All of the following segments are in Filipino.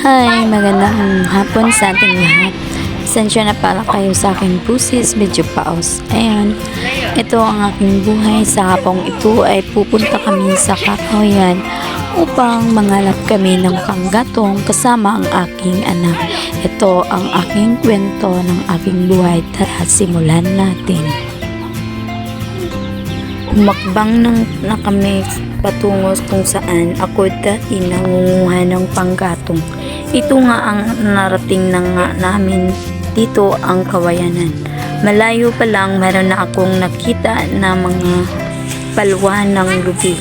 Hi, magandang hapon sa ating lahat. Sensya na pala kayo sa aking pusis, medyo paos. Ayan, ito ang aking buhay. Sa hapong ito ay pupunta kami sa kakawayan upang mangalap kami ng panggatong kasama ang aking anak. Ito ang aking kwento ng aking buhay. Tara, simulan natin. Umakbang nang na kami patungo kung saan ako dati nangunguha ng panggatong. Ito nga ang narating na nga namin dito ang kawayanan. Malayo pa lang meron na akong nakita na mga palwa ng lubi.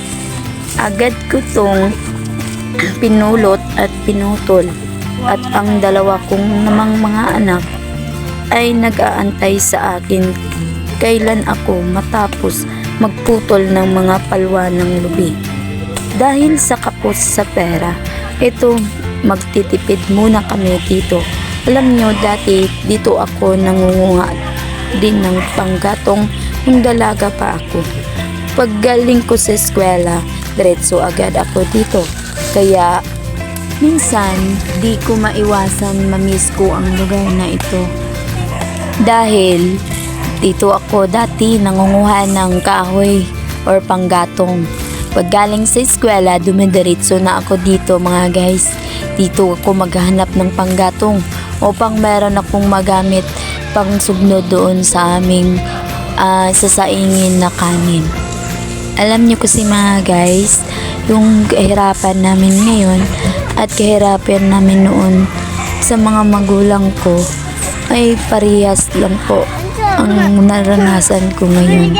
Agad ko tong pinulot at pinutol at ang dalawa kong namang mga anak ay nag-aantay sa akin kailan ako matapos magputol ng mga palwa ng lubi. Dahil sa kapos sa pera, ito magtitipid muna kami dito. Alam nyo, dati dito ako nangunguha din ng panggatong nung dalaga pa ako. Paggaling ko sa eskwela, diretso agad ako dito. Kaya minsan di ko maiwasan mamiss ko ang lugar na ito. Dahil dito ako dati nangunguha ng kahoy or panggatong. Pag galing sa eskwela, dumidiretso na ako dito mga guys. Dito ako maghahanap ng panggatong upang meron akong magamit pang sugno doon sa aming ah, sasaingin na kanin. Alam niyo kasi mga guys, yung kahirapan namin ngayon at kahirapan namin noon sa mga magulang ko ay parehas lang po ang naranasan ko ngayon.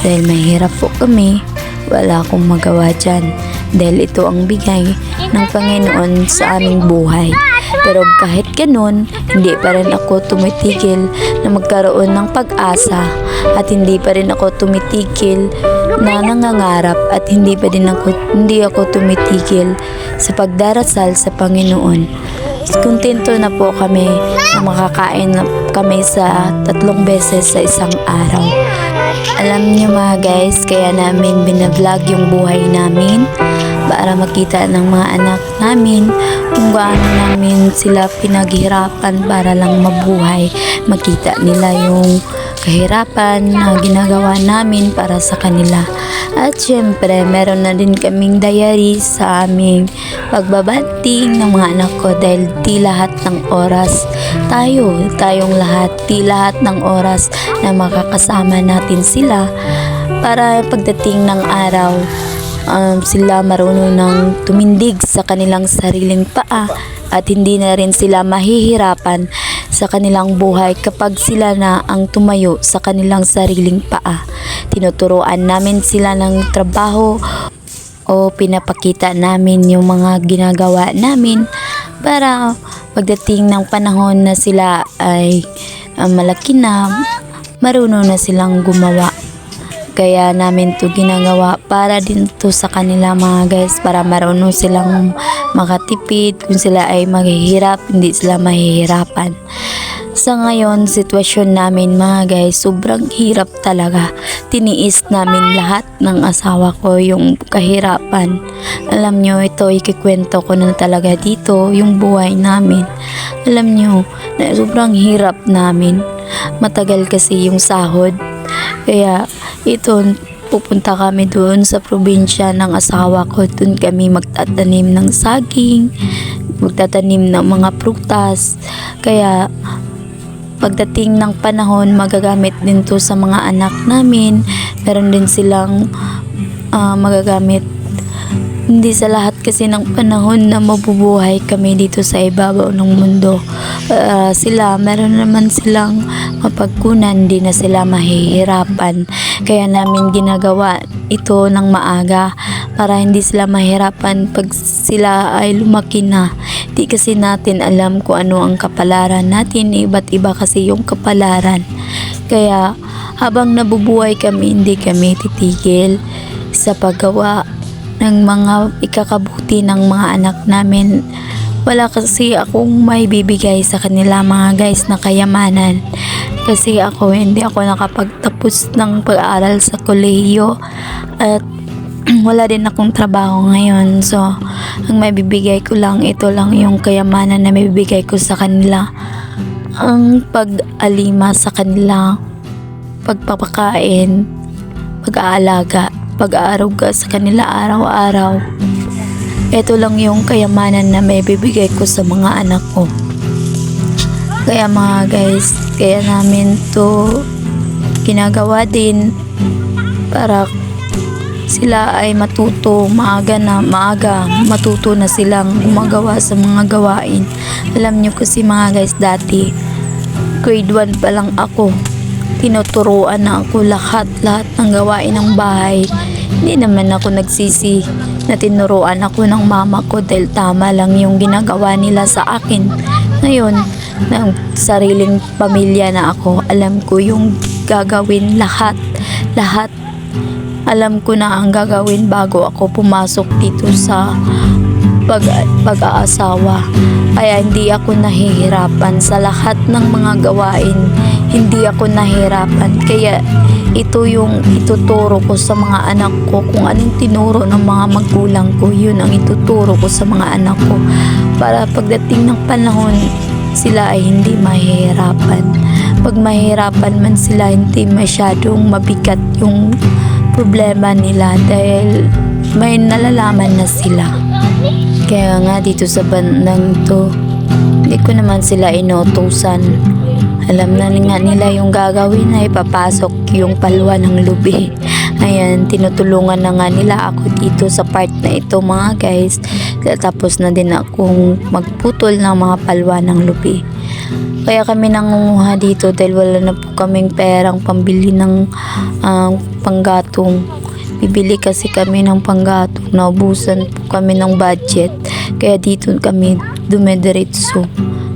Dahil mahirap po kami, wala akong magawa dyan. Dahil ito ang bigay ng Panginoon sa aming buhay. Pero kahit ganun, hindi pa rin ako tumitigil na magkaroon ng pag-asa at hindi pa rin ako tumitigil na nangangarap at hindi pa din ako hindi ako tumitigil sa pagdarasal sa Panginoon. Kontento na po kami na makakain na kami sa tatlong beses sa isang araw. Alam niyo mga guys, kaya namin binablog yung buhay namin para makita ng mga anak namin kung gaano namin sila pinaghirapan para lang mabuhay. Makita nila yung kahirapan na ginagawa namin para sa kanila. At syempre, meron na din kaming diary sa aming pagbabanting ng mga anak ko dahil di lahat ng oras tayo, tayong lahat, di lahat ng oras na makakasama natin sila para pagdating ng araw um, sila marunong ng tumindig sa kanilang sariling paa at hindi na rin sila mahihirapan sa kanilang buhay kapag sila na ang tumayo sa kanilang sariling paa. Tinuturuan namin sila ng trabaho o pinapakita namin yung mga ginagawa namin para pagdating ng panahon na sila ay ah, malaki na, marunong na silang gumawa. Kaya namin to ginagawa para din to sa kanila mga guys para marunong silang makatipid kung sila ay maghihirap hindi sila mahihirapan. Sa ngayon, sitwasyon namin mga guys, sobrang hirap talaga. Tiniis namin lahat ng asawa ko yung kahirapan. Alam nyo, ito ikikwento ko na talaga dito, yung buhay namin. Alam nyo, na sobrang hirap namin. Matagal kasi yung sahod. Kaya ito, pupunta kami doon sa probinsya ng asawa ko. Doon kami magtatanim ng saging, magtatanim ng mga prutas. Kaya pagdating ng panahon, magagamit din to sa mga anak namin. Meron din silang ah, magagamit. Hindi sa lahat kasi ng panahon na mabubuhay kami dito sa ibabaw ng mundo. Ah, sila, meron naman silang mapagkunan, di na sila mahihirapan. Kaya namin ginagawa ito ng maaga para hindi sila mahirapan pag sila ay lumaki na. Di kasi natin alam kung ano ang kapalaran natin, iba't iba kasi yung kapalaran. Kaya habang nabubuhay kami, hindi kami titigil sa paggawa ng mga ikakabuti ng mga anak namin. Wala kasi akong may bibigay sa kanila mga guys na kayamanan. Kasi ako hindi ako nakapagtapos ng pag-aaral sa kolehiyo at wala din akong trabaho ngayon. So, ang maibibigay ko lang, ito lang yung kayamanan na maibibigay ko sa kanila. Ang pag-alima sa kanila, pagpapakain, pag-aalaga, pag-aaruga sa kanila araw-araw. Ito lang yung kayamanan na maibibigay ko sa mga anak ko. Kaya mga guys, kaya namin to ginagawa din para sila ay matuto maaga na maaga matuto na silang gumagawa sa mga gawain alam nyo kasi mga guys dati grade 1 pa lang ako tinuturuan na ako lahat lahat ng gawain ng bahay. Hindi naman ako nagsisi. Na tinuruan ako ng mama ko dahil tama lang yung ginagawa nila sa akin. Ngayon ng sariling pamilya na ako alam ko yung gagawin lahat lahat. Alam ko na ang gagawin bago ako pumasok dito sa pag, pag-aasawa. Kaya hindi ako nahihirapan sa lahat ng mga gawain. Hindi ako nahihirapan. Kaya ito yung ituturo ko sa mga anak ko. Kung anong tinuro ng mga magulang ko, yun ang ituturo ko sa mga anak ko. Para pagdating ng panahon, sila ay hindi mahihirapan. Pag mahihirapan man sila, hindi masyadong mabigat yung problema nila dahil may nalalaman na sila. Kaya nga dito sa bandang to, hindi ko naman sila inutusan. Alam na nga nila yung gagawin na ipapasok yung palwa ng lubi. Ayan, tinutulungan na nga nila ako dito sa part na ito mga guys. Tapos na din akong magputol ng mga palwa ng lubi. Kaya kami nangunguha dito dahil wala na po kaming perang pambili ng ah, panggatong. Bibili kasi kami ng panggatong. Naubusan po kami ng budget. Kaya dito kami dumediretso.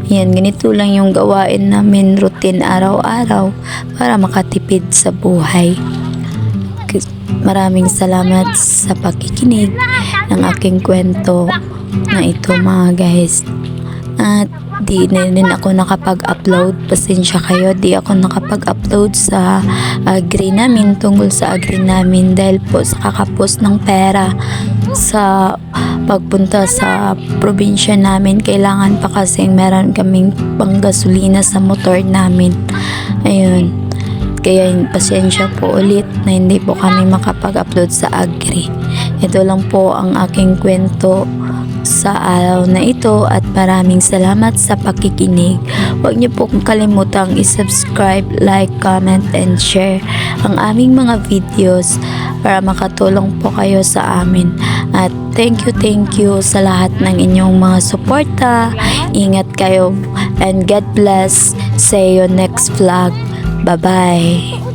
Yan, ganito lang yung gawain namin routine araw-araw para makatipid sa buhay. Maraming salamat sa pakikinig ng aking kwento na ito mga guys. At di na ako nakapag-upload. Pasensya kayo, di ako nakapag-upload sa agree namin tungkol sa agree namin dahil po sa kakapos ng pera sa pagpunta sa probinsya namin. Kailangan pa kasi meron kaming panggasolina sa motor namin. Ayun. Kaya pasensya po ulit na hindi po kami makapag-upload sa Agri. Ito lang po ang aking kwento sa araw na ito at maraming salamat sa pakikinig. Huwag niyo po kalimutang i-subscribe, like, comment, and share ang aming mga videos para makatulong po kayo sa amin. At thank you, thank you sa lahat ng inyong mga suporta. Ingat kayo and God bless. See you next vlog. Bye-bye.